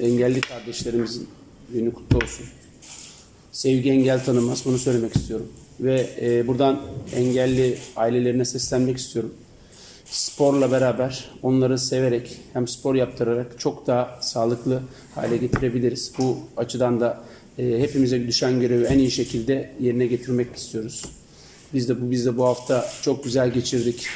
engelli kardeşlerimizin günü kutlu olsun. Sevgi engel tanımaz. Bunu söylemek istiyorum. Ve e, buradan engelli ailelerine seslenmek istiyorum. Sporla beraber onları severek hem spor yaptırarak çok daha sağlıklı hale getirebiliriz. Bu açıdan da e, hepimize düşen görevi en iyi şekilde yerine getirmek istiyoruz. Biz de bu biz de bu hafta çok güzel geçirdik.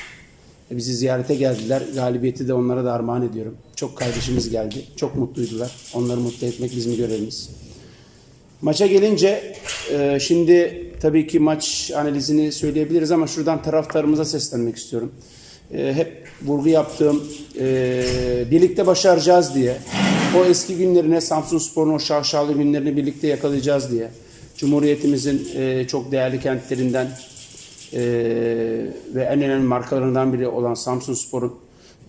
E, Bizi ziyarete geldiler. Galibiyeti de onlara da armağan ediyorum. Çok kardeşimiz geldi. Çok mutluydular. Onları mutlu etmek bizim görevimiz. Maça gelince e, şimdi tabii ki maç analizini söyleyebiliriz ama şuradan taraftarımıza seslenmek istiyorum. E, hep vurgu yaptığım birlikte başaracağız diye o eski günlerine Samsun Spor'un o şaşalı günlerini birlikte yakalayacağız diye Cumhuriyetimizin e, çok değerli kentlerinden e, ve en önemli markalarından biri olan Samsun Spor'un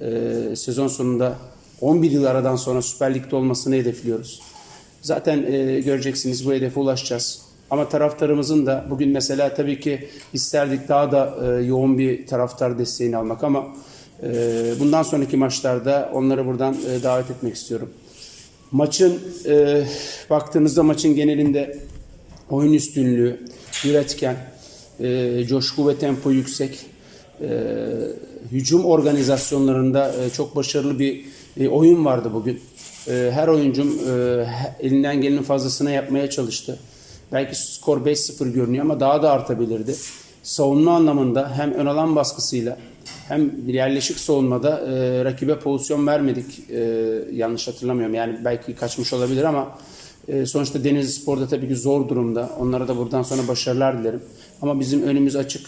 e, sezon sonunda 11 yıl aradan sonra Süper Lig'de olmasını hedefliyoruz. Zaten e, göreceksiniz bu hedefe ulaşacağız. Ama taraftarımızın da bugün mesela tabii ki isterdik daha da e, yoğun bir taraftar desteğini almak ama e, bundan sonraki maçlarda onları buradan e, davet etmek istiyorum. Maçın e, baktığımızda maçın genelinde oyun üstünlüğü, üretken, e, coşku ve tempo yüksek, e, hücum organizasyonlarında e, çok başarılı bir e, oyun vardı bugün. E, her oyuncum e, elinden gelenin fazlasını yapmaya çalıştı. Belki skor 5-0 görünüyor ama daha da artabilirdi. Savunma anlamında hem ön alan baskısıyla hem yerleşik savunmada e, rakibe pozisyon vermedik. E, yanlış hatırlamıyorum. Yani belki kaçmış olabilir ama e, sonuçta Denizli Spor'da tabii ki zor durumda. Onlara da buradan sonra başarılar dilerim. Ama bizim önümüz açık.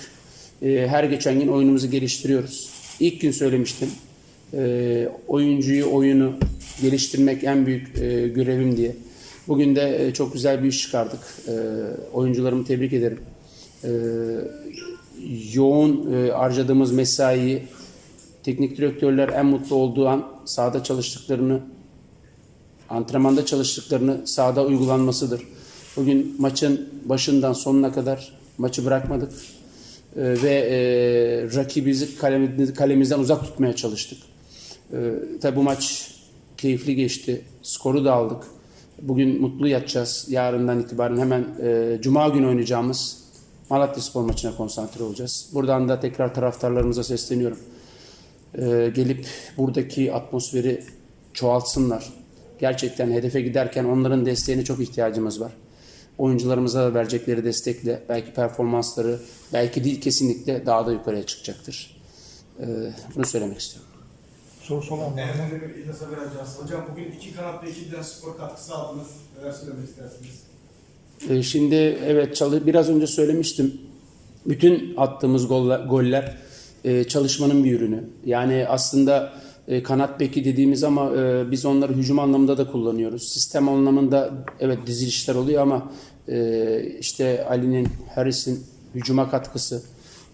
E, her geçen gün oyunumuzu geliştiriyoruz. İlk gün söylemiştim. E, oyuncuyu, oyunu geliştirmek en büyük görevim diye. Bugün de çok güzel bir iş çıkardık. Oyuncularımı tebrik ederim. Yoğun e, harcadığımız mesaiyi teknik direktörler en mutlu olduğu an sahada çalıştıklarını antrenmanda çalıştıklarını sahada uygulanmasıdır. Bugün maçın başından sonuna kadar maçı bırakmadık Ee, ve e, rakibimizi kalemi- kalemizden uzak tutmaya çalıştık. Ee, tabi bu maç keyifli geçti. Skoru da aldık. Bugün mutlu yatacağız. Yarından itibaren hemen e, Cuma günü oynayacağımız Malatya Spor maçına konsantre olacağız. Buradan da tekrar taraftarlarımıza sesleniyorum. Ee, gelip buradaki atmosferi çoğaltsınlar. Gerçekten hedefe giderken onların desteğine çok ihtiyacımız var. Oyuncularımıza da verecekleri destekle belki performansları belki değil kesinlikle daha da yukarıya çıkacaktır. Ee, bunu söylemek istiyorum. Sorusu olan var mı? Efendim İlyas'a vereceğiz. Hocam bugün iki kanat ve iki diren spor katkısı aldınız. Neler söylemek istersiniz? Ee, Şimdi evet çalı biraz önce söylemiştim. Bütün attığımız goller, goller e, çalışmanın bir ürünü. Yani aslında e, kanat beki dediğimiz ama e, biz onları hücum anlamında da kullanıyoruz. Sistem anlamında evet dizilişler oluyor ama e, işte Ali'nin, Harris'in hücuma katkısı,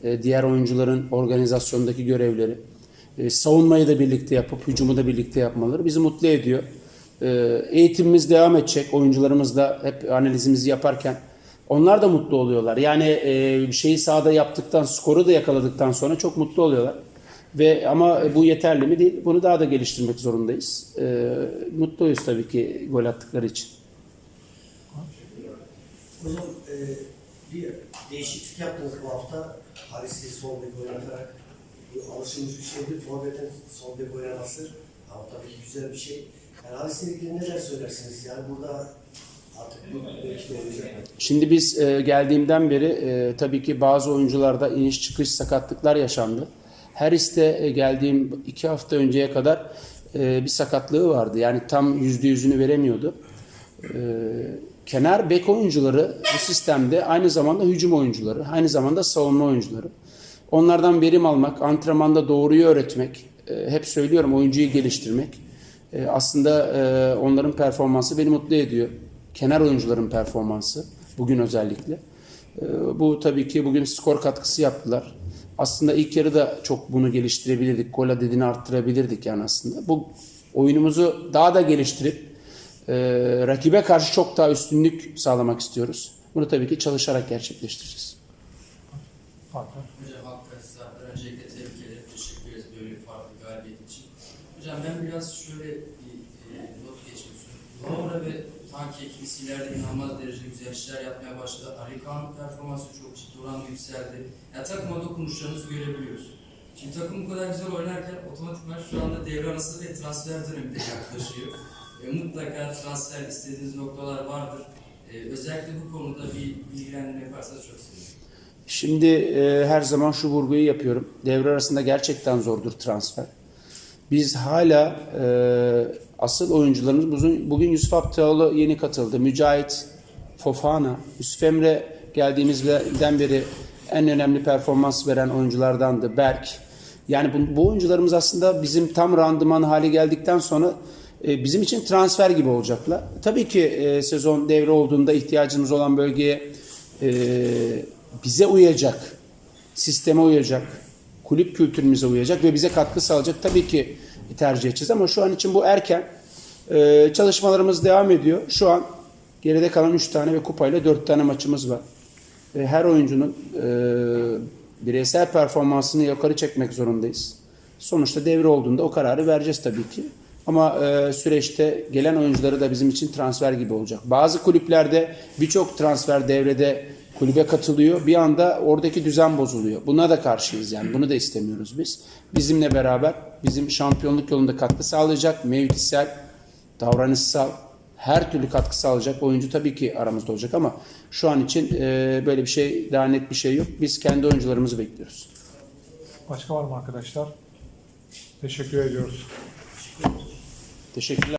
e, diğer oyuncuların organizasyondaki görevleri, e, savunmayı da birlikte yapıp hücumu da birlikte yapmaları bizi mutlu ediyor. E, eğitimimiz devam edecek. Oyuncularımız da hep analizimizi yaparken onlar da mutlu oluyorlar. Yani e, şeyi sahada yaptıktan, skoru da yakaladıktan sonra çok mutlu oluyorlar. Ve ama bu yeterli mi değil? Bunu daha da geliştirmek zorundayız. E, mutluyuz tabii ki gol attıkları için. Hocam e, bir değişiklik yaptınız bu hafta. Haris'i sol bek oynatarak. Bu alışılmış bir şeydir. Forvet'in sol bek oynaması. Ama tabii ki güzel bir şey. Yani Haris'le ilgili neler söylersiniz? Yani burada. Şimdi biz e, geldiğimden beri e, tabii ki bazı oyuncularda iniş çıkış sakatlıklar yaşandı. Her iste e, geldiğim iki hafta önceye kadar e, bir sakatlığı vardı. Yani tam yüzde yüzünü veremiyordu. E, kenar bek oyuncuları bu sistemde aynı zamanda hücum oyuncuları, aynı zamanda savunma oyuncuları. Onlardan verim almak, antrenmanda doğruyu öğretmek, e, hep söylüyorum oyuncuyu geliştirmek. E, aslında e, onların performansı beni mutlu ediyor. Kenar oyuncuların performansı bugün özellikle. E, bu tabii ki bugün skor katkısı yaptılar. Aslında ilk yarıda çok bunu geliştirebilirdik. Gol adedini arttırabilirdik yani aslında. Bu oyunumuzu daha da geliştirip e, rakibe karşı çok daha üstünlük sağlamak istiyoruz. Bunu tabii ki çalışarak gerçekleştireceğiz. Hakan. Hocam arkadaşlar öncelikle tebrik ederim. Teşekkür ederiz böyle farklı galibiyet için. Hocam ben biraz şöyle bir e, not geçmek istiyorum. oyuncuları ve Tanki ikilisi ileride inanılmaz derecede güzel işler yapmaya başladı. Ali performansı çok ciddi oranda yükseldi. Ya takıma dokunuşlarınızı görebiliyoruz. Şimdi takım bu kadar güzel oynarken otomatikman şu anda devre arası ve transfer dönemi de yaklaşıyor. E, mutlaka transfer istediğiniz noktalar vardır. E, özellikle bu konuda bir bilgilendirme yaparsanız çok sevinirim. Şimdi e, her zaman şu vurguyu yapıyorum. Devre arasında gerçekten zordur transfer. Biz hala e, asıl oyuncularımız bugün, bugün Yusuf Abdioğlu yeni katıldı. Mücahit, Fofana, Yusuf Emre geldiğimizden beri en önemli performans veren oyunculardandı. Berk. Yani bu, bu oyuncularımız aslında bizim tam randıman hale geldikten sonra e, bizim için transfer gibi olacaklar. Tabii ki e, sezon devre olduğunda ihtiyacımız olan bölgeye e, bize uyacak, sisteme uyacak, kulüp kültürümüze uyacak ve bize katkı sağlayacak tabii ki tercih edeceğiz. Ama şu an için bu erken. E, çalışmalarımız devam ediyor. Şu an geride kalan 3 tane ve kupayla 4 tane maçımız var. Ve her oyuncunun e, bireysel performansını yukarı çekmek zorundayız. Sonuçta devre olduğunda o kararı vereceğiz tabii ki. Ama e, süreçte gelen oyuncuları da bizim için transfer gibi olacak. Bazı kulüplerde birçok transfer devrede kulübe katılıyor. Bir anda oradaki düzen bozuluyor. Buna da karşıyız yani. Bunu da istemiyoruz biz. Bizimle beraber bizim şampiyonluk yolunda katkı sağlayacak mevkisel, davranışsal her türlü katkı sağlayacak oyuncu tabii ki aramızda olacak ama şu an için e, böyle bir şey daha net bir şey yok. Biz kendi oyuncularımızı bekliyoruz. Başka var mı arkadaşlar? Teşekkür ediyoruz. Teşekkürler.